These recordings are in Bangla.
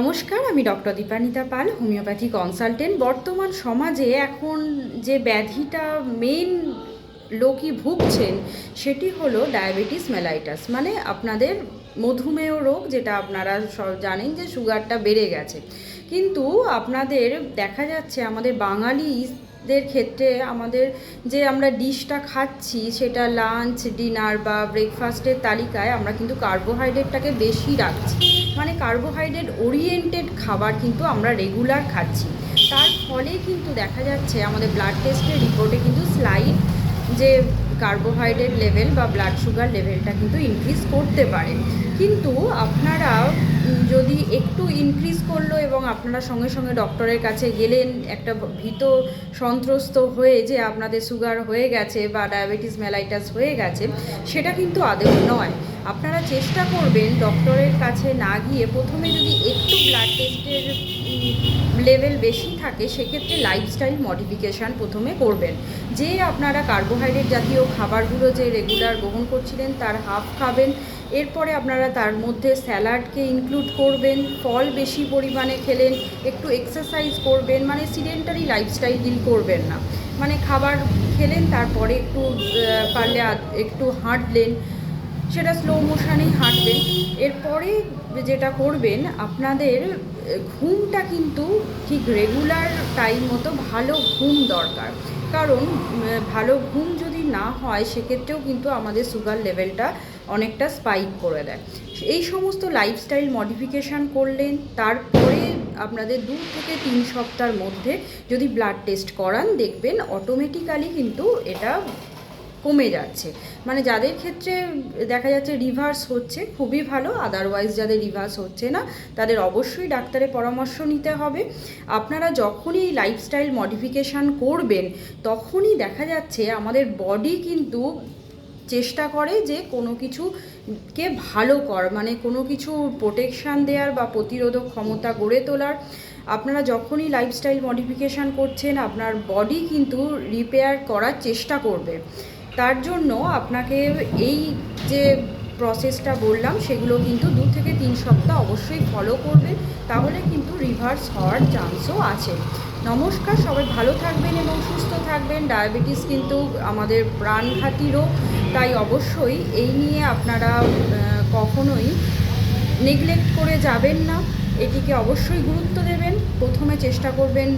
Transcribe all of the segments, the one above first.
নমস্কার, আমি doctor Dipanita Pal, homeopathy consultant. বর্তমান সমাজে এখন যে ব্যাধিটা মেন লোকই ভুগছেন, সেটি হলো ডায়াবেটিস মেলাইটাস মানে আপনাদের মধুমেহ রোগ, যেটা আপনারা সব জানেন যে সুগারটা বেড়ে গেছে। কিন্তু আপনাদের দেখা যাচ্ছে আমাদের বাঙালিদের ক্ষেত্রে আমাদের যে আমরা ডিশটা খাচ্ছি, সেটা লাঞ্চ ডিনার বা ব্রেকফাস্টের তালিকায় আমরা কিন্তু কার্বোহাইড্রেটটাকে বেশি রাখছি। মানে কার্বোহাইড্রেট ওরিয়েন্টেড খাবার কিন্তু আমরা রেগুলার খাচ্ছি। তার ফলে কিন্তু দেখা যাচ্ছে আমাদের ব্লাড টেস্টের রিপোর্টে কিন্তু স্লাইড যে কার্বোহাইড্রেট লেভেল বা ব্লাড সুগার লেভেলটা কিন্তু ইনক্রিজ করতে পারে। কিন্তু আপনারা যদি একটু ইনক্রিজ করল এবং আপনারা সঙ্গে সঙ্গে ডক্টরের কাছে গেলেন, একটা ভীত সন্ত্রস্ত হয়ে যে আপনাদের সুগার হয়ে গেছে বা ডায়াবেটিস মেলাইটাস হয়ে গেছে, সেটা কিন্তু আদেও নয়। আপনারা চেষ্টা করবেন ডক্টরের কাছে না গিয়ে প্রথমে যদি একটু ব্লাড টেস্টের লেভেল বেশি থাকে, সেক্ষেত্রে লাইফস্টাইল মডিফিকেশান প্রথমে করবেন। যে আপনারা কার্বোহাইড্রেট জাতীয় খাবারগুলো যে রেগুলার গ্রহণ করছিলেন, তার হাফ খাবেন। এরপরে আপনারা তার মধ্যে স্যালাডকে ইনক্লুড করবেন, ফল বেশি পরিমাণে খেলেন, একটু এক্সারসাইজ করবেন মানে সিডেন্টারি লাইফস্টাইল ডিল করবেন না। মানে খাবার খেলেন, তারপরে একটু পারলে একটু হাঁটলেন সেটা স্লো মোশনেই হাঁটবেন এরপরে যেটা করবেন, আপনাদের ঘুমটা কিন্তু ঠিক রেগুলার টাইম মতো ভালো ঘুম দরকার। কারণ ভালো ঘুম যদি না হয়, সেক্ষেত্রেও কিন্তু আমাদের সুগার লেভেলটা অনেকটা স্পাইক করে দেয়। এই সমস্ত লাইফস্টাইল মডিফিকেশান করলেন, তারপরে আপনাদের দু থেকে তিন সপ্তাহের মধ্যে যদি ব্লাড টেস্ট করান, দেখবেন অটোমেটিক্যালি কিন্তু এটা কমে যাচ্ছে। মানে যাদের ক্ষেত্রে দেখা যাচ্ছে রিভার্স হচ্ছে, খুবই ভালো। আদারওয়াইজ যাদের রিভার্স হচ্ছে না, তাদের অবশ্যই ডাক্তারের পরামর্শ নিতে হবে। আপনারা যখনই লাইফস্টাইল মডিফিকেশান করবেন, তখনই দেখা যাচ্ছে আমাদের বডি কিন্তু চেষ্টা করে যে কোনো কিছুকে ভালো কর মানে কোনো কিছু প্রোটেকশান দেওয়ার বা প্রতিরোধক ক্ষমতা গড়ে তোলার। আপনারা যখনই লাইফস্টাইল মডিফিকেশান করছেন, আপনার বডি কিন্তু রিপেয়ার করার চেষ্টা করবে। তার জন্য আপনাকে এই যে প্রসেসটা বললাম, সেগুলো কিন্তু দু থেকে তিন সপ্তাহ অবশ্যই ফলো করবেন, তাহলে কিন্তু রিভার্স হওয়ার চান্সও আছে। নমস্কার, সবাই ভালো থাকবেন এবং সুস্থ থাকবেন। ডায়াবেটিস কিন্তু আমাদের প্রাণঘাতী রোগ তাই অবশ্যই এই নিয়ে আপনারা কখনোই নেগলেক্ট করে যাবেন না। এটিকে অবশ্যই গুরুত্ব দেবেন। প্রথমে চেষ্টা করবেন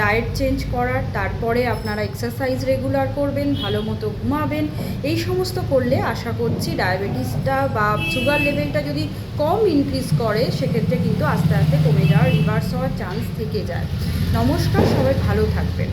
ডায়েট চেঞ্জ করার, তারপরে আপনারা এক্সারসাইজ রেগুলার করবেন, ভালো মতো ঘুমাবেন। এই সমস্ত করলে আশা করছি ডায়াবেটিসটা বা সুগার লেভেলটা যদি কম ইনক্রিজ করে, সেক্ষেত্রে কিন্তু আস্তে আস্তে কমে যাওয়ার রিভার্স হওয়ার চান্স থেকে যায়। নমস্কার, সবাই ভালো থাকবেন।